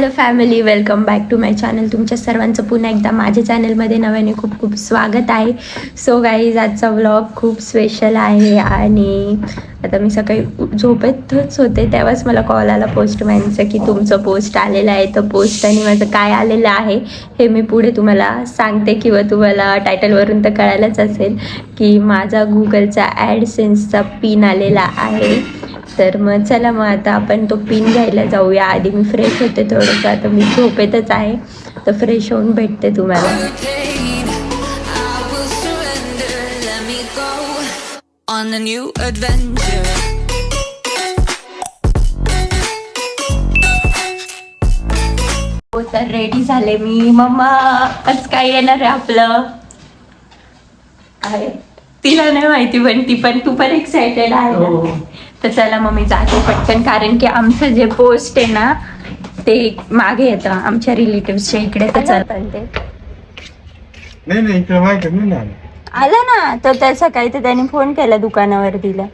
Hello family welcome back to my channel तुमच्या सर्वांचं पुन्हा एकदा माझ्या चॅनलमध्ये नव्याने खूप खूप स्वागत आहे. सो गाईज आजचा व्लॉग खूप स्पेशल आहे आणि आता मी सकाळी झोपेतच होते तेव्हाच मला कॉल आला पोस्टमॅनचं की तुमचं पोस्ट आलेलं आहे. तर पोस्ट आणि माझं काय आलेलं आहे हे मी पुढे तुम्हाला सांगते किंवा तुम्हाला टायटलवरून तर कळायलाच असेल की माझा गुगलचा ॲडसेन्सचा पिन आलेला आहे. तर मग चला मग आता आपण तो पिन घ्यायला जाऊया. आधी मी फ्रेश होते थोडंसं. आता मी झोपेतच आहे. तर फ्रेश होऊन भेटते तुम्हाला. हो तर रेडी झाले मी. मम्मा आज काय येणार आहे आपलं? आहे. तिला नाही माहिती पण ती पण तू पण एक्सायटेड आहे. ना तर चला मग मी जाते पटकन कारण की आमचं जे पोस्ट आहे ना ते मागे येतं आमच्या रिलेटिव्हच्या इकडे. तर चल. पण ते. नाही नाही इकडे माहिती नाही ना आलं ना तर त्या सकाळी तर त्यांनी फोन केला दुकानावर दिला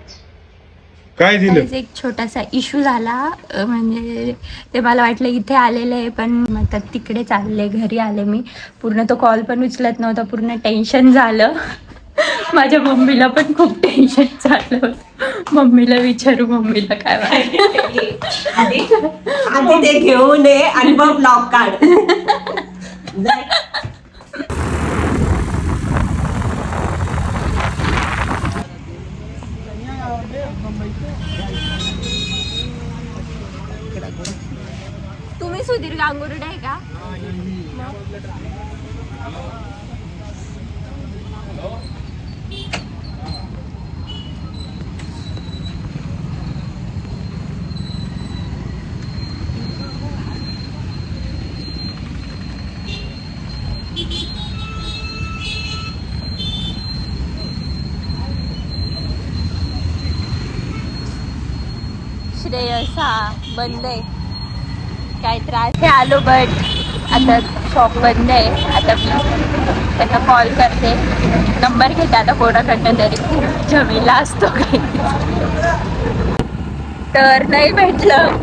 काय दिलं? एक छोटासा इश्यू झाला अ, म्हणजे ते मला वाटलं इथे आलेलं आहे पण मग आता तिकडे चालले घरी आले मी. पूर्ण तो कॉल पण उचलत नव्हता पूर्ण टेन्शन झालं. माझ्या मम्मीला पण खूप टेन्शन झालं होतं. मम्मीला विचारू मम्मीला काय वाटतं? आधी आधी ते घेऊन ये आणि मग ब्लॉक काढ. तुम्ही सुधीर गांगुर्डे आहे का? मध्ये असा बंद आहे. काय त्रास? हे आलो बट आता शॉप बंद आहे. आता मी त्यांना कॉल करते. नंबर घेते आता कोणाकडनं तरी. खूप जमीला असतो काही. तर नाही भेटलं.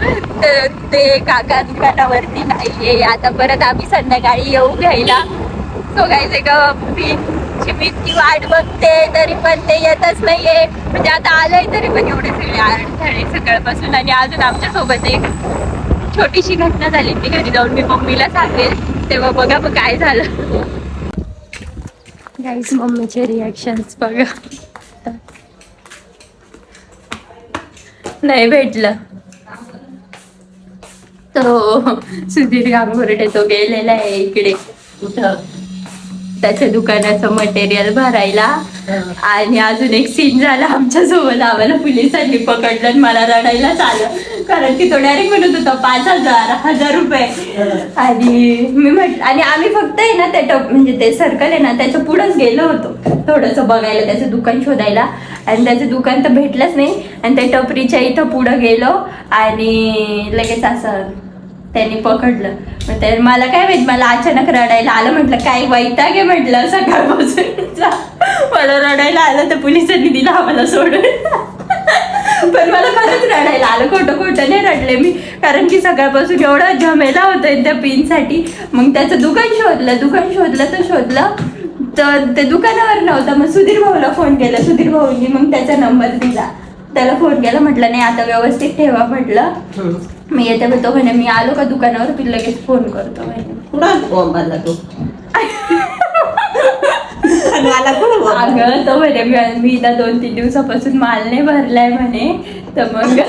तर ते काका दुकानावरती नाहीये. आता परत आम्ही संध्याकाळी येऊ घ्यायला. सो काही का पिनची वाट बघते तरी पण ते येतच नाहीये. म्हणजे आता आलंय तरी पण एवढे सगळे अडथळे सकाळपासून आणि अजून आमच्यासोबत एक छोटीशी घटना झाली. ती घरी जाऊन मी मम्मीला सांगेल. तेव्हा बघा मग काय झालं. गाईज मम्मीचे रिॲक्शन्स बघा. नाही भेटलं. तो सुधीर गांगुर्डे तो गेलेला आहे इकडे. कुठं त्याच्या दुकानाचं मटेरियल भरायला. आणि अजून एक सीन झाला आमच्यासोबत आम्हाला पोलिसांनी पकडलं आणि मला रडायलाच आलं कारण की तो डायरेक्ट म्हणत होता पाच हजार हजार रुपये. आणि मी म्हटलं आणि आम्ही फक्त आहे ना त्या टप म्हणजे ते सर्कल आहे ना त्याच्या पुढंच गेलो होतो. थोडंसं बघायला त्याचं दुकान शोधायला. आणि त्याचं दुकान तर भेटलंच नाही. आणि त्या टपरीच्या इथं पुढं गेलो. आणि लगेच असं त्यांनी पकडलं. मग ते मला काय माहीत मला अचानक रडायला आलं म्हटलं काय वैताग आहे म्हटलं सकाळपासून मला रडायला आलं तर पोलिसांनी दिलं आम्हाला सोडून. पण मला खरंच रडायला आलं खोटं खोटं नाही रडले मी. कारण की सकाळपासून एवढा झमेला होता त्या पिनसाठी. मग त्याचं दुकान शोधलं दुकान शोधलं तर शोधलं. तर ते दुकानावर नव्हतं. मग सुधीर भाऊला फोन केला. सुधीर भाऊनी मग त्याचा नंबर दिला. त्याला फोन केला म्हटलं नाही आता व्यवस्थित ठेवा म्हटलं. मी येते मग तो म्हणे मी आलो का दुकानावर? तू लगेच फोन करतो म्हणे कुणाला बोंबाला तू? अगं तो म्हणे मी ना दोन तीन दिवसापासून माल नाही भरलाय म्हणे. तर मग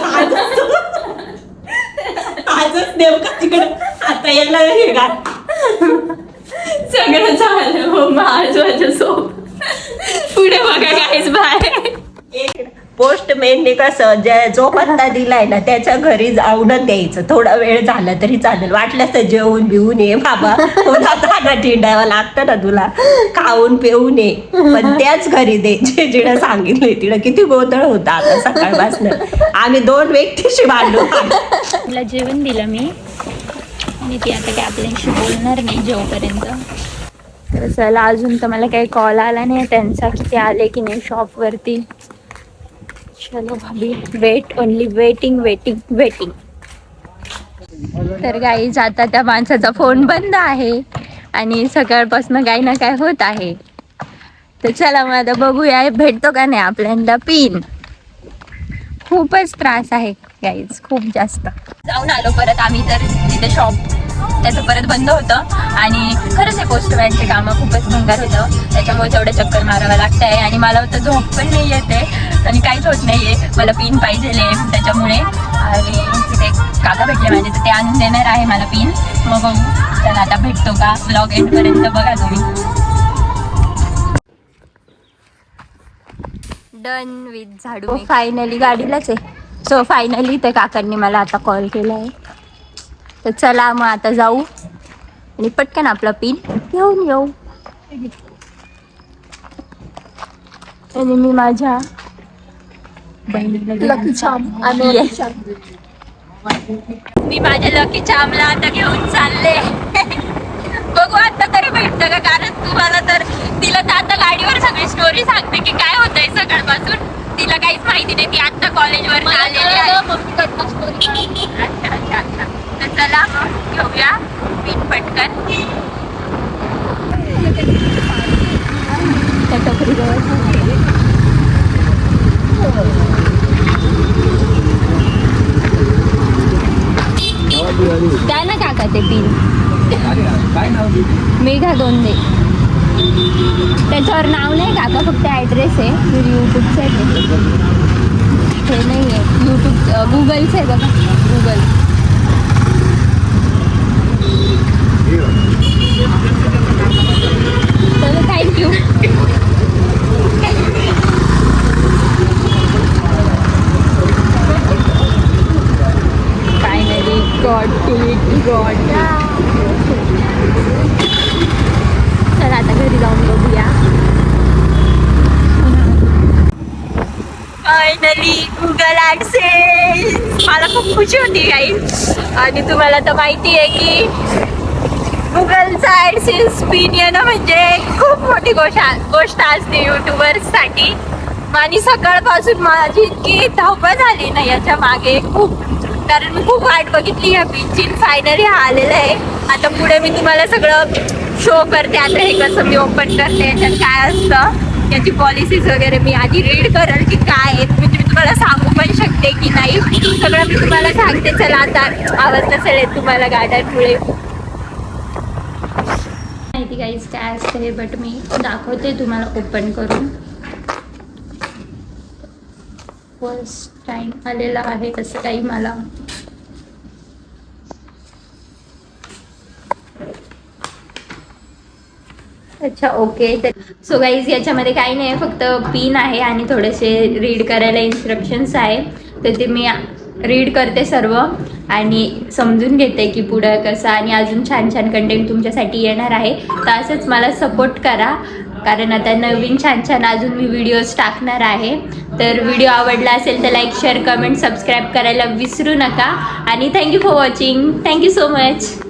आजच नेमका तिकडे आता यायला हे का? सगळं झालं हो माझ माझ्या सोबत. पुढे बघा काहीच बाय पोस्टमेनने कसं ज्या जो पत्ता दिलाय ना त्याच्या घरी जाऊन द्यायचं. थोडा वेळ झाला तरी चालेल. वाटलं तर जेवून बिवून ये बाबा. तुला खाणं ठिंडावा लागतं ना तुला. खाऊन पिऊन ये. पण त्याच घरी दे. जे जिडं सांगितले तिला किती गोंधळ होता आता सकाळपासून. आम्ही दोन व्यक्तीशी भांडलो तुला जेवण दिलं मी. आणि ती आता काय आपल्याशी बोलणार नाही जेवपर्यंत तर चला अजून तर मला काही कॉल आला नाही. त्यांचा किती आले की नाही शॉपवरती चलो भाभी. Wait only waiting waiting waiting तर गाई जाता त्या माणसाचा फोन बंद आहे आणि सकाळपासून काही ना काय होत आहे. तर चला मग आता बघूया भेटतो का नाही आपल्यांदा? पिन खूपच त्रास आहे. गाईज खूप जास्त. जाऊन आलो परत आम्ही तर तिथे शॉप त्याचं परत बंद होतं. आणि खरंच हे पोस्टमॅनचे कामं खूपच भंगार होतं. त्याच्यामुळे तेवढं चक्कर मारावं लागतं आहे आणि मला तर झोप पण नाही येते. आणि काहीच होत नाही आहे मला पिन पाहिजे त्याच्यामुळे. आणि तिथे काका भेटले माझे तर ते आणून देणार आहे मला पिन मग बघू चला आता भेटतो का? ब्लॉग एंडपर्यंत बघा तुम्ही. डन विथ झाडू फायनली गाडीलाच आहे. सो फायनली ते काकांनी मला आता कॉल केला आहे तर चला मग आता जाऊ आणि पटकन आपला पिन घेऊन येऊ आणि मी माझ्या. मी माझ्या लकी चामला आता घेऊन चालले बघू आता तरी भेटतं का कारण तुम्हाला तर तिला तर आता गाडीवर सगळी स्टोरी सांगते की काय होतंय सकाळपासून तिला काहीच माहिती नाही ती आता कॉलेजवर आलेली आहे अच्छा अच्छा अच्छा तर चला मग घेऊया. पीठ पटकन. त्या द्या ना काका ते पिन मेघा दोन दे त्याच्यावर नाव नाही काका फक्त ॲड्रेस आहे. यूट्यूबचं आहे हे नाही आहे यूट्यूब गुगलचं आहे बघा. गुगल चलो thank you finally got it got चला आता घरी जाऊन बघूया फायनली गुगल ॲडसेन्स मला खूप खुशी होती काही आणि तुम्हाला तर माहिती आहे की गुगलचा ॲडसेन्स पिन येणं म्हणजे खूप मोठी गोष्ट गोष्ट असते यूट्यूबर्ससाठी आणि सकाळपासून माझी इतकी धावपळ झाली ना याच्या मागे. खूप कारण मी खूप वाट बघितली ह्या बीचची फायनली हा आलेला आहे. आता पुढे मी तुम्हाला सगळं शो करते. आता हे कसं मी ओपन करते याच्यात काय असतं याची पॉलिसीज वगैरे मी आधी रीड करेल की काय आहेत म्हणजे मी तुम्हाला सांगू पण शकते की नाही. सगळं मी तुम्हाला सांगते. चला आता आवाज नसेल येत तुम्हाला गाड्यांमुळे. माहिती काहीच काय असतं हे बट मी दाखवते तुम्हाला ओपन करून. फर्स्ट टाइम आलेला आहे तसं काही मला. अच्छा ओके तर सो गाईज याच्यामध्ये काही नाही फक्त पिन आहे आणि थोडेसे रीड करायला इन्स्ट्रक्शन्स आहे. तर ते मी रीड करते सर्व आणि समजून घेते की पुढं कसं आणि अजून छान छान कंटेंट तुमच्यासाठी येणार आहे. तर असंच मला सपोर्ट करा. कारण आता नवीन छान छान अजून मी व्हिडिओज टाकणार आहे. तर व्हिडिओ आवडला असेल तर लाईक शेअर कमेंट सबस्क्राईब करायला विसरू नका. आणि thank you for watching thank you so much